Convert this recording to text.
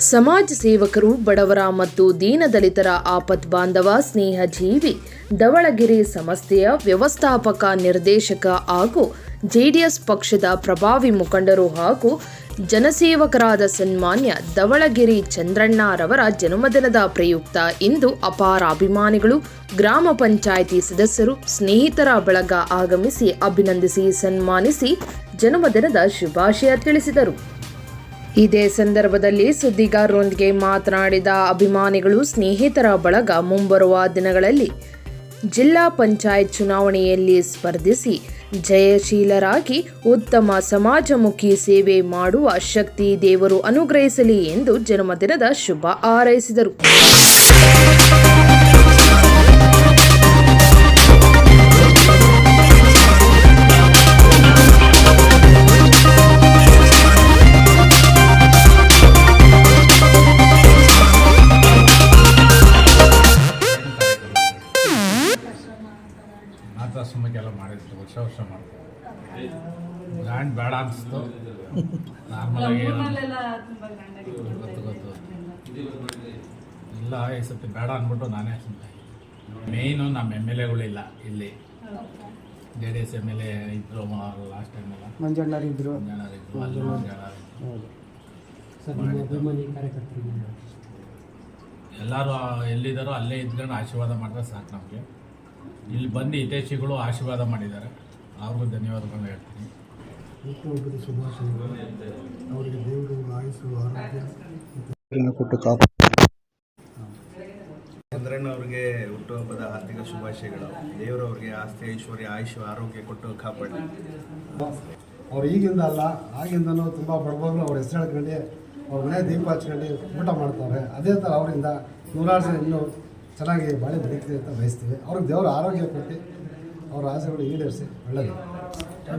ಸಮಾಜ ಸೇವಕರು, ಬಡವರ ಮತ್ತು ದೀನದಲಿತರ ಆಪತ್ ಬಾಂಧವ, ಸ್ನೇಹಜೀವಿ, ಧವಳಗಿರಿ ಸಂಸ್ಥೆಯ ವ್ಯವಸ್ಥಾಪಕ ನಿರ್ದೇಶಕ ಹಾಗೂ ಜೆಡಿಎಸ್ ಪಕ್ಷದ ಪ್ರಭಾವಿ ಮುಖಂಡರು ಹಾಗೂ ಜನಸೇವಕರಾದ ಸನ್ಮಾನ್ಯ ಧವಳಗಿರಿ ಚಂದ್ರಣ್ಣರವರ ಜನ್ಮದಿನದ ಪ್ರಯುಕ್ತ ಇಂದು ಅಪಾರ ಅಭಿಮಾನಿಗಳು, ಗ್ರಾಮ ಪಂಚಾಯಿತಿ ಸದಸ್ಯರು, ಸ್ನೇಹಿತರ ಬಳಗ ಆಗಮಿಸಿ ಅಭಿನಂದಿಸಿ ಸನ್ಮಾನಿಸಿ ಜನ್ಮದಿನದ ಶುಭಾಶಯ ತಿಳಿಸಿದರು. ಇದೇ ಸಂದರ್ಭದಲ್ಲಿ ಸುದ್ದಿಗಾರರೊಂದಿಗೆ ಮಾತನಾಡಿದ ಅಭಿಮಾನಿಗಳು ಸ್ನೇಹಿತರ ಬಳಗ ಮುಂಬರುವ ದಿನಗಳಲ್ಲಿ ಜಿಲ್ಲಾ ಪಂಚಾಯತ್ ಚುನಾವಣೆಯಲ್ಲಿ ಸ್ಪರ್ಧಿಸಿ ಜಯಶೀಲರಾಗಿ ಉತ್ತಮ ಸಮಾಜಮುಖಿ ಸೇವೆ ಮಾಡುವ ಶಕ್ತಿ ದೇವರು ಅನುಗ್ರಹಿಸಲಿ ಎಂದು ಜನ್ಮದಿನದ ಶುಭ ಹಾರೈಸಿದರು. ಅನಾಥಾಶ್ರಮಕ್ಕೆಲ್ಲ ಮಾಡಿದ್ರು ವರ್ಷ ವರ್ಷ ಮಾಡ್ತಾರೆ. ಗ್ರ್ಯಾಂಡ್ ಬೇಡ ಅನಿಸ್ತು. ನಾರ್ಮಲ್ ಆಗಿ ಏನೋ ಗೊತ್ತು ಗೊತ್ತು ಇಲ್ಲ ಈ ಸತಿ ಬೇಡ ಅಂದ್ಬಿಟ್ಟು ನಾನೇ ಸುಮ್ಮನೆ ಮೇಯ್ನು ನಮ್ಮ ಎಂ ಎಲ್ ಎಗಳಿಲ್ಲ ಇಲ್ಲಿ J D S M L A ಇದ್ರು ಲಾಸ್ಟ್ ಟೈಮ್ ಎಲ್ಲ. ನಿಮ್ಮ ಅಭಿಮಾನಿ ಎಲ್ಲರೂ ಎಲ್ಲಿದ್ದಾರೋ ಅಲ್ಲೇ ಇದ್ಕೊಂಡು ಆಶೀರ್ವಾದ ಮಾಡಿದ್ರೆ ಸಾಕು ನಮಗೆ. ಇಲ್ಲಿ ಬಂದು ಹಿತೈಷಿಗಳು ಆಶೀರ್ವಾದ ಮಾಡಿದ್ದಾರೆ. ಅವ್ರಿಗೂ ಧನ್ಯವಾದಗಳನ್ನ ಹೇಳ್ತೀನಿ. ಹುಟ್ಟುಹಬ್ಬದ ಶುಭಾಶಯಗಳು. ಅವರಿಗೆ ದೇವರು ಆಯುಸ್ಸು ಆರೋಗ್ಯ ಕೊಟ್ಟು ಕಾಪಾಡ. ಚಂದ್ರಣ್ಣ ಅವ್ರಿಗೆ ಹುಟ್ಟುಹಬ್ಬದ ಹಾರ್ದಿಕ ಶುಭಾಶಯಗಳು. ದೇವರವ್ರಿಗೆ ಆಸ್ತಿ ಐಶ್ವರ್ಯ ಆಯುಷ್ ಆರೋಗ್ಯ ಕೊಟ್ಟು ಕಾಪಾಡಲಿ ಅವ್ರು ಈಗಿಂದ ಅಲ್ಲ ಆಗಿಂದನೂ ತುಂಬ ಬಡಬಗ್ಲು ಅವ್ರ ಹೆಸರು ಹೇಳ್ಕೊಂಡು ಅವ್ರ ಮನೆ ದೀಪ ಹಚ್ಕೊಂಡು ಊಟ ಮಾಡ್ತಾರೆ. ಅದೇ ಥರ ಅವರಿಂದ ನೂರಾರು ಜನ ಇನ್ನೂ ಚೆನ್ನಾಗಿ ಬಾಳೆ ಬೆಳೀತಿದೆ ಅಂತ ಬಯಸ್ತೀವಿ. ಅವ್ರಿಗೆ ದೇವರ ಆರೋಗ್ಯ ಕೊಟ್ಟು ಅವ್ರ ಆಸೆಗಳು ಈಡೇರಿಸಿ ಒಳ್ಳೆಯದು.